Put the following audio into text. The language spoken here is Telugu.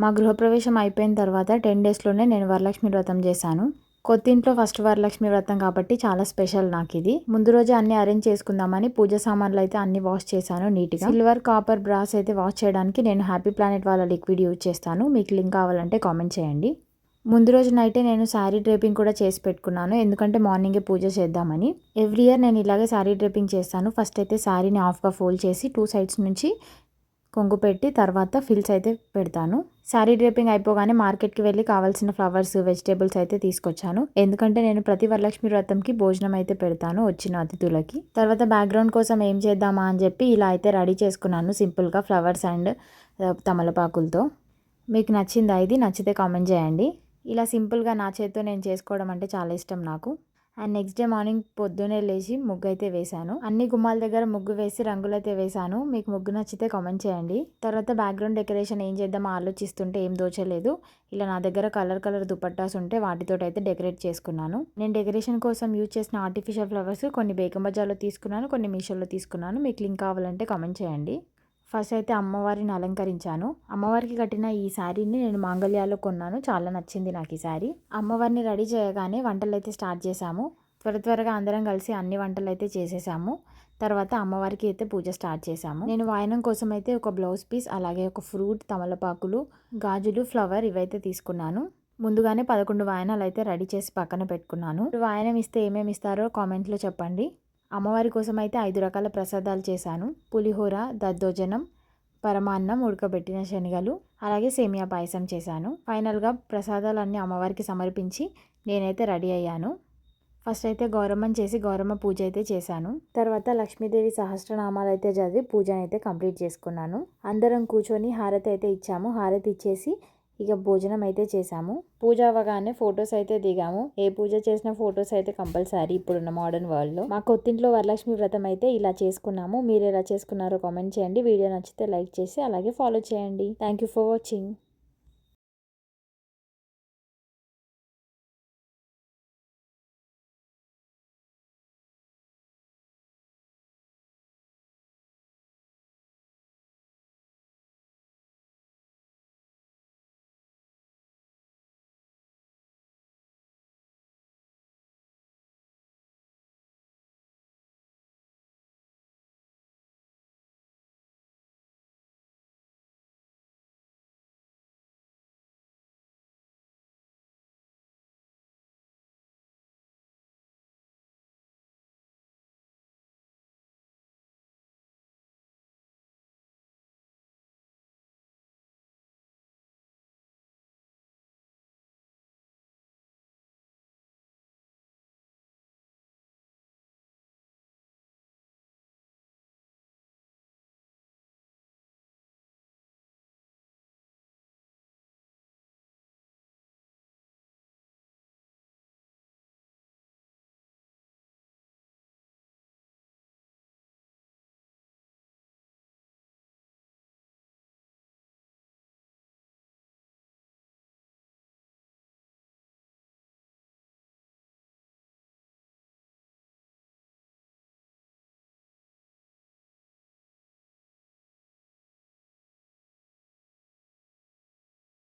మా గృహప్రవేశం అయిపోయిన తర్వాత టెన్ డేస్లోనే నేను వరలక్ష్మి వ్రతం చేశాను. కొత్తింట్లో ఫస్ట్ వరలక్ష్మి వ్రతం కాబట్టి చాలా స్పెషల్ నాకు ఇది ముందు రోజు అన్ని అరేంజ్ చేసుకుందామని పూజ సామాన్లు అయితే అన్ని వాష్ చేశాను నీట్గా. సిల్వర్ కాపర్ బ్రాస్ అయితే వాష్ చేయడానికి నేను హ్యాపీ ప్లానెట్ వాళ్ళ లిక్విడ్ యూజ్ చేస్తాను. మీకు లింక్ కావాలంటే కామెంట్ చేయండి. ముందు రోజు నైటే నేను శారీ డ్రేపింగ్ కూడా చేసి పెట్టుకున్నాను. ఎందుకంటే మార్నింగే పూజ చేద్దామని. ఎవ్రీ ఇయర్ నేను ఇలాగే శారీ డ్రేపింగ్ చేస్తాను. ఫస్ట్ అయితే శారీని హాఫ్గా ఫోల్డ్ చేసి టూ సైడ్స్ నుంచి కొంగు పెట్టి తర్వాత ఫిల్స్ అయితే పెడతాను. శారీ డ్రేపింగ్ అయిపోగానే మార్కెట్కి వెళ్ళి కావాల్సిన ఫ్లవర్స్ వెజిటేబుల్స్ అయితే తీసుకొచ్చాను. ఎందుకంటే నేను ప్రతి వరలక్ష్మి వ్రతంకి భోజనం అయితే పెడతాను వచ్చిన అతిథులకి. తర్వాత బ్యాక్గ్రౌండ్ కోసం ఏం చేద్దామా అని చెప్పి ఇలా అయితే రెడీ చేసుకున్నాను సింపుల్గా ఫ్లవర్స్ అండ్ తమలపాకులతో. మీకు నచ్చిందా ఇది? నచ్చితే కామెంట్ చేయండి. ఇలా సింపుల్గా నా చేతితో నేను చేసుకోవడం అంటే చాలా ఇష్టం నాకు. అండ్ నెక్స్ట్ డే మార్నింగ్ పొద్దునే లేచి ముగ్గు అయితే వేశాను. అన్ని గుమ్మాల దగ్గర ముగ్గు వేసి రంగులు అయితే వేశాను. మీకు ముగ్గు నచ్చితే కామెంట్ చేయండి. తర్వాత బ్యాక్గ్రౌండ్ డెకరేషన్ ఏం చేద్దామో ఆలోచిస్తుంటే ఏం దోచలేదు. ఇలా నా దగ్గర కలర్ కలర్ దుపట్టాస్ ఉంటే వాటితో అయితే డెకరేట్ చేసుకున్నాను. నేను డెకరేషన్ కోసం యూజ్ చేసిన ఆర్టిఫిషియల్ ఫ్లవర్స్ కొన్ని బేగం బజార్లో తీసుకున్నాను కొన్ని మీషోలో తీసుకున్నాను. మీకు లింక్ కావాలంటే కామెంట్ చేయండి. ఫస్ట్ అయితే అమ్మవారిని అలంకరించాను. అమ్మవారికి కట్టిన ఈ శారీని నేను మాంగళ్యాలో కొన్నాను. చాలా నచ్చింది నాకు ఈ శారీ. అమ్మవారిని రెడీ చేయగానే వంటలు అయితే స్టార్ట్ చేశాము. త్వర త్వరగా అందరం కలిసి అన్ని వంటలు అయితే చేసేసాము తర్వాత అమ్మవారికి అయితే పూజ స్టార్ట్ చేశాము. నేను వాయనం కోసం అయితే ఒక బ్లౌజ్ పీస్ అలాగే ఒక ఫ్రూట్ తమలపాకులు గాజులు ఫ్లవర్ ఇవైతే తీసుకున్నాను. ముందుగానే పదకొండు వాయనాలు అయితే రెడీ చేసి పక్కన పెట్టుకున్నాను. వాయనం ఇస్తే ఏమేమి ఇస్తారో కామెంట్లో చెప్పండి. అమ్మవారి కోసం అయితే ఐదు రకాల ప్రసాదాలు చేశాను. పులిహోర దద్దోజనం పరమాన్నం ఉడకబెట్టిన శనగలు అలాగే సేమియా పాయసం చేశాను. ఫైనల్గా ప్రసాదాలన్నీ అమ్మవారికి సమర్పించి నేనైతే రెడీ అయ్యాను. ఫస్ట్ అయితే గౌరమ్మని చేసి గౌరమ్మ పూజ అయితే చేశాను. తర్వాత లక్ష్మీదేవి సహస్రనామాలు అయితే చదివి పూజనైతే కంప్లీట్ చేసుకున్నాను. అందరం కూర్చొని హారతి అయితే ఇచ్చాము. హారతి ఇచ్చేసి ఇక భోజనం అయితే చేసాము పూజ అవ్వగానే ఫొటోస్ అయితే దిగాము. ఏ పూజ చేసిన ఫొటోస్ అయితే కంపల్సరీ ఇప్పుడున్న మోడర్న్ వరల్డ్లో. మా కొత్తింట్లో వరలక్ష్మి వ్రతం అయితే ఇలా చేసుకున్నాము. మీరు ఎలా చేసుకున్నారో కామెంట్ చేయండి. వీడియో నచ్చితే లైక్ చేసి అలాగే ఫాలో చేయండి. Thank you for watching.